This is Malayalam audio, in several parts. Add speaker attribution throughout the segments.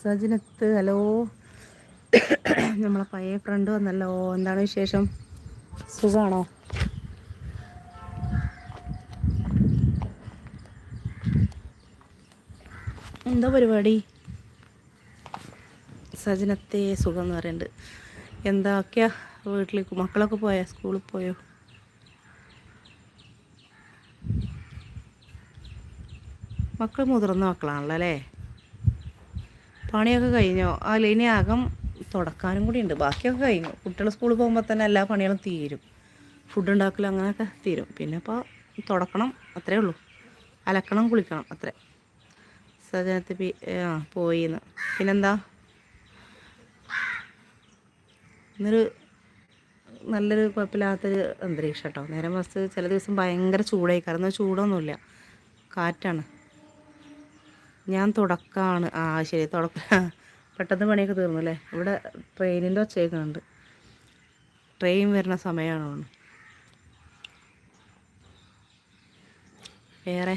Speaker 1: സജിനത്ത് ഹലോ. നമ്മളെ പഴയ ഫ്രണ്ട് വന്നല്ലോ. എന്താണ് വിശേഷം? സുഖാണോ? എന്താ പരിപാടി? സജനത്തെ സുഖം എന്ന് പറയുന്നുണ്ട് എന്താക്കിയാ വീട്ടിലേക്ക്? മക്കളൊക്കെ പോയാ? സ്കൂളിൽ പോയോ? മക്കൾ മുതിർന്ന മക്കളാണല്ലോ അല്ലേ? പണിയൊക്കെ കഴിഞ്ഞോ. അല്ല ഇനി അകം തുടക്കാനും കൂടി ഉണ്ട്. ബാക്കിയൊക്കെ കഴിഞ്ഞു. കുട്ടികൾ സ്കൂളിൽ പോകുമ്പോൾ തന്നെ എല്ലാ പണികളും തീരും. ഫുഡ് ഉണ്ടാക്കലും അങ്ങനെയൊക്കെ തീരും. പിന്നെ ഇപ്പോൾ തുടക്കണം. അത്രേ ഉള്ളൂ. അലക്കണം കുളിക്കണം. അത്രേ. സജനത്തിൽ പി ആ പിന്നെന്താ? ഇന്നൊരു നല്ലൊരു കുഴപ്പമില്ലാത്തൊരു അന്തരീക്ഷം കേട്ടോ. നേരം മറിച്ച് ചില ദിവസം ഭയങ്കര ചൂടായി. കാരണം ചൂടൊന്നുമില്ല. കാറ്റാണ്. ഞാൻ തുടക്കാണ്. ആ ശരി തുടക്ക. പെട്ടെന്ന് പണിയൊക്കെ തീർന്നു അല്ലേ ഇവിടെ ട്രെയിനിന്റെ ഒച്ചയൊക്കെ ട്രെയിൻ വരുന്ന സമയമാണ് വേറെ?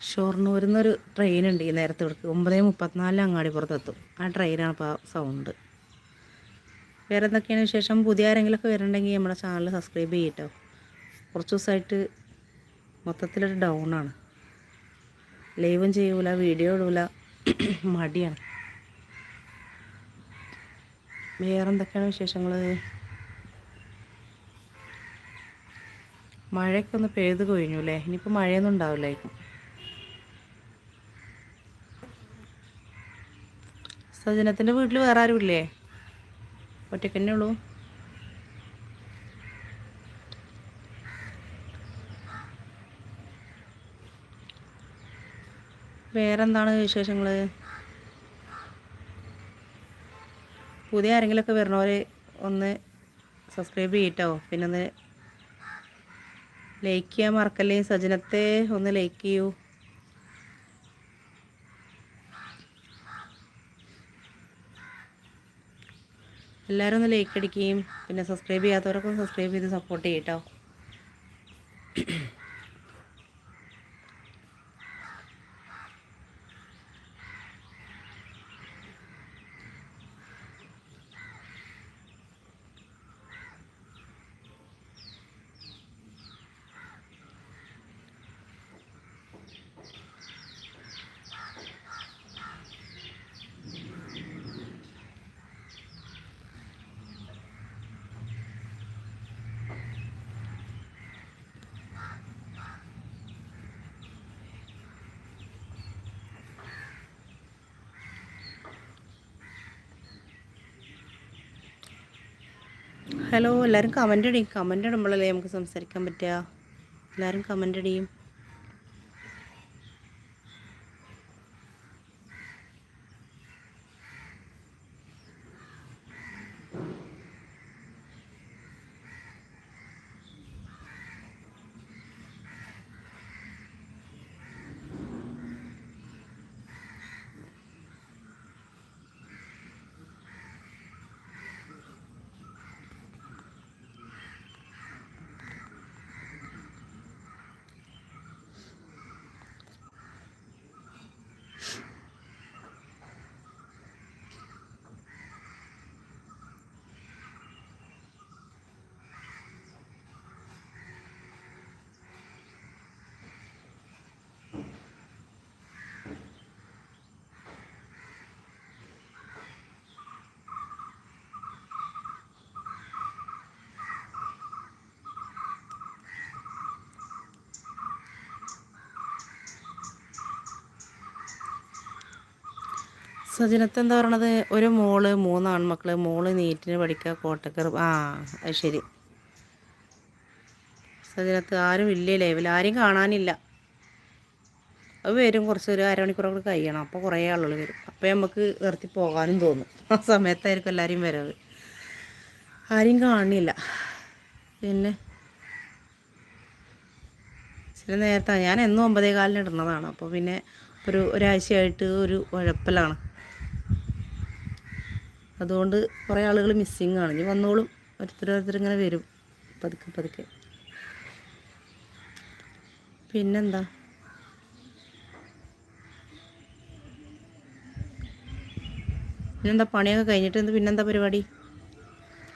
Speaker 1: ഷൊർണൂരിൽ നിന്നൊരു ട്രെയിൻ ഉണ്ട് ഈ നേരത്തെ ഇവിടേക്ക്. ഒമ്പത് മുപ്പത്തിനാലിന് അങ്ങാടിപ്പുറത്തെത്തും. ആ ട്രെയിനാണ് ഇപ്പോൾ സൗണ്ട്. വേറെ എന്തൊക്കെയാണ് വിശേഷം? പുതിയ ആരെങ്കിലുമൊക്കെ വരുന്നുണ്ടെങ്കിൽ നമ്മുടെ ചാനൽ സബ്സ്ക്രൈബ് ചെയ്യട്ടോ. കുറച്ച് ദിവസമായിട്ട് മൊത്തത്തിലൊരു ഡൗൺ ആണ് ലൈവും ചെയ്യൂല വീഡിയോ ഇടൂല. മടിയാണ്. വേറെ എന്തൊക്കെയാണ് വിശേഷങ്ങൾ മഴയൊക്കെ ഒന്ന് പെയ്ത് കഴിഞ്ഞു അല്ലേ ഇനിയിപ്പോൾ മഴയൊന്നും ഉണ്ടാവില്ലായിരിക്കും സജനത്തിന്റെ വീട്ടിൽ വേറെ ആരും ഇല്ലേ? ഒറ്റയ്ക്ക് ഉള്ളൂ? വേറെന്താണ് വിശേഷങ്ങൾ പുതിയ ആരെങ്കിലുമൊക്കെ വരണവർ ഒന്ന് സബ്സ്ക്രൈബ് ചെയ്യട്ടോ. പിന്നെ ഒന്ന് ലൈക്ക് ചെയ്യാൻ മറക്കല്ലേ? സജനത്തെ ഒന്ന് ലൈക്ക് ചെയ്യൂ. എല്ലാവരും ഒന്ന് ലൈക്ക് അടിക്കുകയും പിന്നെ സബ്സ്ക്രൈബ് ചെയ്യാത്തവരൊക്കെ സബ്സ്ക്രൈബ് ചെയ്ത് സപ്പോർട്ട് ചെയ്യട്ടോ. ഹലോ എല്ലാവരും കമന്റ് അടിയും കമന്റ് ഇടുമ്പോഴല്ലേ നമുക്ക് സംസാരിക്കാൻ പറ്റുക എല്ലാവരും കമന്റ് അടിയും സജനത്ത് എന്താ പറയണത്? ഒരു മോൾ മൂന്ന് ആൺമക്കൾ മോൾ നീറ്റിന് പഠിക്കുക കോട്ടക്കർ ആ അത് ശരി. സജനത്ത് ആരും ഇല്ല ലൈവിൽ ആരും കാണാനില്ല. അത് വരും കുറച്ച് ഒരു അരമണിക്കൂറൊക്കെ കഴിയണം. അപ്പോൾ കുറേ ആളുകൾ വരും. അപ്പോൾ നമുക്ക് നിർത്തി പോകാനും തോന്നും. ആ സമയത്തായിരിക്കും എല്ലാവരും വരവ്. ആരും കാണില്ല പിന്നെ? ചില നേരത്തെ. ഞാൻ എന്നും ഒമ്പതേ കാലിന് ഇടുന്നതാണ്. അപ്പോൾ പിന്നെ ഒരു ഒരാഴ്ചയായിട്ട് ഒരു ഉഴപ്പലാണ്. അതുകൊണ്ട് കുറേ ആളുകൾ മിസ്സിങ് ആണ്. ഇനി വന്നോളും. ഇങ്ങനെ വരും. പതുക്കെ പതുക്കെ. പിന്നെന്താ? പിന്നെന്താ? പണിയൊക്കെ കഴിഞ്ഞിട്ട് എന്ത് പിന്നെന്താ പരിപാടി?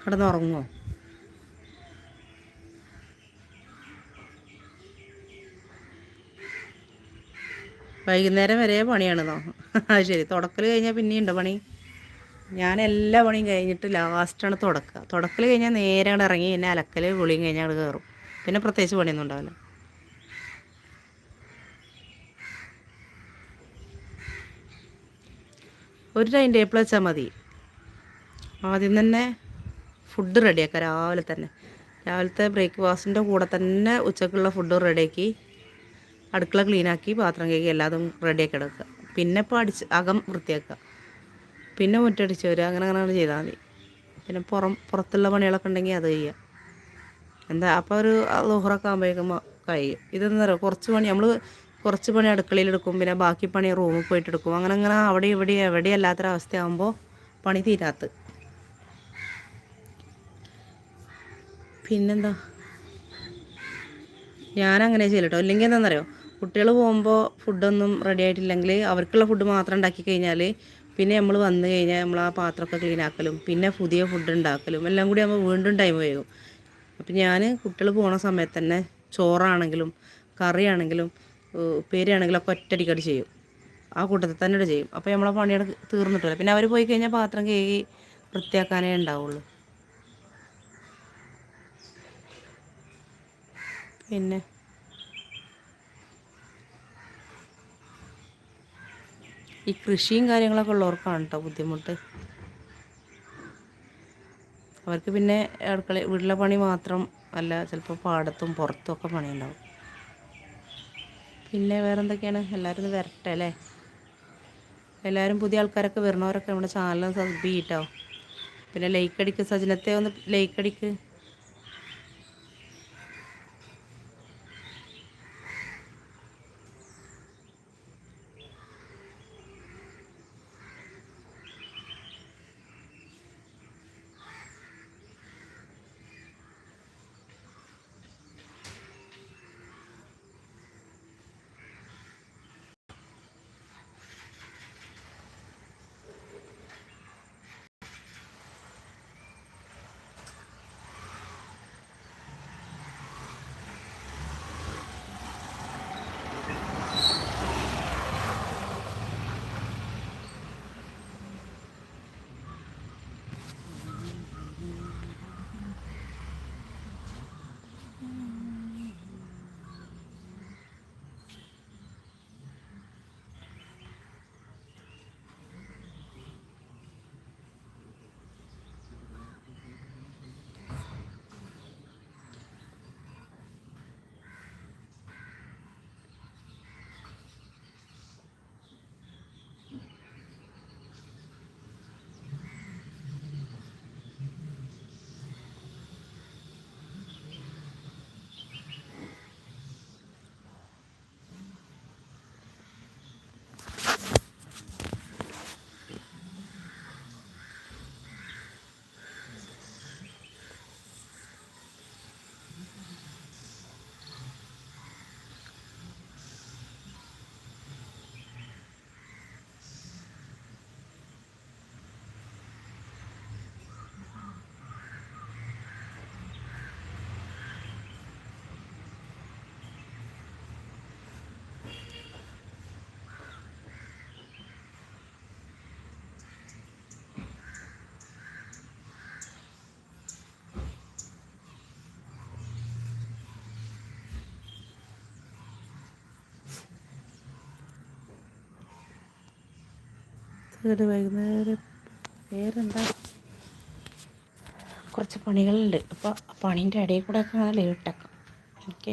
Speaker 1: കിടന്നുറങ്ങുമോ വൈകുന്നേരം വരെ പണിയാണെന്നോ? ശരി. തുടക്കൽ കഴിഞ്ഞാൽ പിന്നെയുണ്ടോ പണി? ഞാൻ എല്ലാ പണിയും കഴിഞ്ഞിട്ട് ലാസ്റ്റാണ് തുടക്കുക. തുടക്കൽ കഴിഞ്ഞാൽ നേരെ അങ്ങോട്ട് ഇറങ്ങി പിന്നെ അലക്കൽ പൊളിയും കഴിഞ്ഞാൽ അങ്ങോട്ട് കയറും പിന്നെ പ്രത്യേകിച്ച് പണിയൊന്നും ഉണ്ടാവില്ല. ഒരു ടൈം ടേബിൾ വെച്ചാൽ മതി. ആദ്യം തന്നെ ഫുഡ് റെഡിയാക്കുക രാവിലെ തന്നെ. രാവിലത്തെ ബ്രേക്ക്ഫാസ്റ്റിന്റെ കൂടെ തന്നെ ഉച്ചക്കുള്ള ഫുഡ് റെഡിയാക്കി അടുക്കള ക്ലീനാക്കി പാത്രം കഴുകി എല്ലാതും റെഡിയാക്കി എടുക്കുക. പിന്നെ ഇപ്പോൾ അടിച്ച് അകം വൃത്തിയാക്കുക. പിന്നെ മുറ്റടിച്ച് വരിക അങ്ങനെ അങ്ങനെ ചെയ്താൽ മതി. പിന്നെ പുറം പുറത്തുള്ള പണികളൊക്കെ ഉണ്ടെങ്കിൽ അത് ചെയ്യുക എന്താ? അപ്പോൾ ഒരു ലോഹറൊക്കെ ആകുമ്പോഴേക്കും കഴിയും. ഇതെന്താ പറയുക കുറച്ച് പണി നമ്മൾ കുറച്ച് പണി അടുക്കളയിൽ എടുക്കും. പിന്നെ ബാക്കി പണി റൂമിൽ പോയിട്ട് എടുക്കും. അങ്ങനെ അങ്ങനെ അവിടെ ഇവിടെ എവിടെ അല്ലാത്തൊരവസ്ഥയാകുമ്പോൾ പണി തീരാത്ത പിന്നെന്താ? ഞാനങ്ങനെ ചെയ്യില്ല കേട്ടോ ഇല്ലെങ്കിൽ എന്താണെന്നറിയോ കുട്ടികൾ പോകുമ്പോൾ ഫുഡൊന്നും റെഡി ആയിട്ടില്ലെങ്കിൽ അവർക്കുള്ള ഫുഡ് മാത്രം ഉണ്ടാക്കി കഴിഞ്ഞാൽ പിന്നെ നമ്മൾ വന്നു കഴിഞ്ഞാൽ നമ്മൾ ആ പാത്രമൊക്കെ ക്ലീൻ ആക്കലും പിന്നെ പുതിയ ഫുഡ് ഉണ്ടാക്കലും എല്ലാം കൂടി ആകുമ്പോൾ വീണ്ടും ടൈം വൈകും. അപ്പം ഞാൻ കുട്ടികൾ പോണ സമയത്ത് തന്നെ ചോറാണെങ്കിലും കറിയാണെങ്കിലും ഉപ്പേരിയാണെങ്കിലും ഒക്കെ ഒറ്റടിക്കടി ചെയ്യും. ആ കൂട്ടത്തിൽ തന്നെ ചെയ്യും. അപ്പോൾ നമ്മളെ പണിയുടെ തീർന്നിട്ടില്ല. പിന്നെ അവർ പോയി കഴിഞ്ഞാൽ പാത്രം കഴുകി വൃത്തിയാക്കാനേ ഉണ്ടാവുള്ളൂ. പിന്നെ ഈ കൃഷിയും കാര്യങ്ങളൊക്കെ ഉള്ളവർക്കാണ് കേട്ടോ ബുദ്ധിമുട്ട്. അവർക്ക് പിന്നെ അടുക്കള വീട്ടിലെ പണി മാത്രം അല്ല ചിലപ്പോൾ പാടത്തും പുറത്തും ഒക്കെ പണിയുണ്ടാവും. പിന്നെ വേറെ എന്തൊക്കെയാണ് എല്ലാവരും ഒന്ന് വരട്ടെ അല്ലേ? എല്ലാവരും പുതിയ ആൾക്കാരൊക്കെ വരുന്നവരൊക്കെ നമ്മുടെ ചാനൽ സബ്സ്ക്രൈബ് ചെയ്യട്ടോ പിന്നെ ലൈക്ക് അടിക്ക് സജനത്തെ ഒന്ന് ലൈക്ക് അടിക്ക്. ഇത് വൈകുന്നേരം വേറെന്താ? കുറച്ച് പണികളുണ്ട്. അപ്പോൾ പണീന്റെ ഇടയിൽ കൂടെ ഒക്കെ അങ്ങനെ ലേറ്റാക്കാം ഓക്കെ?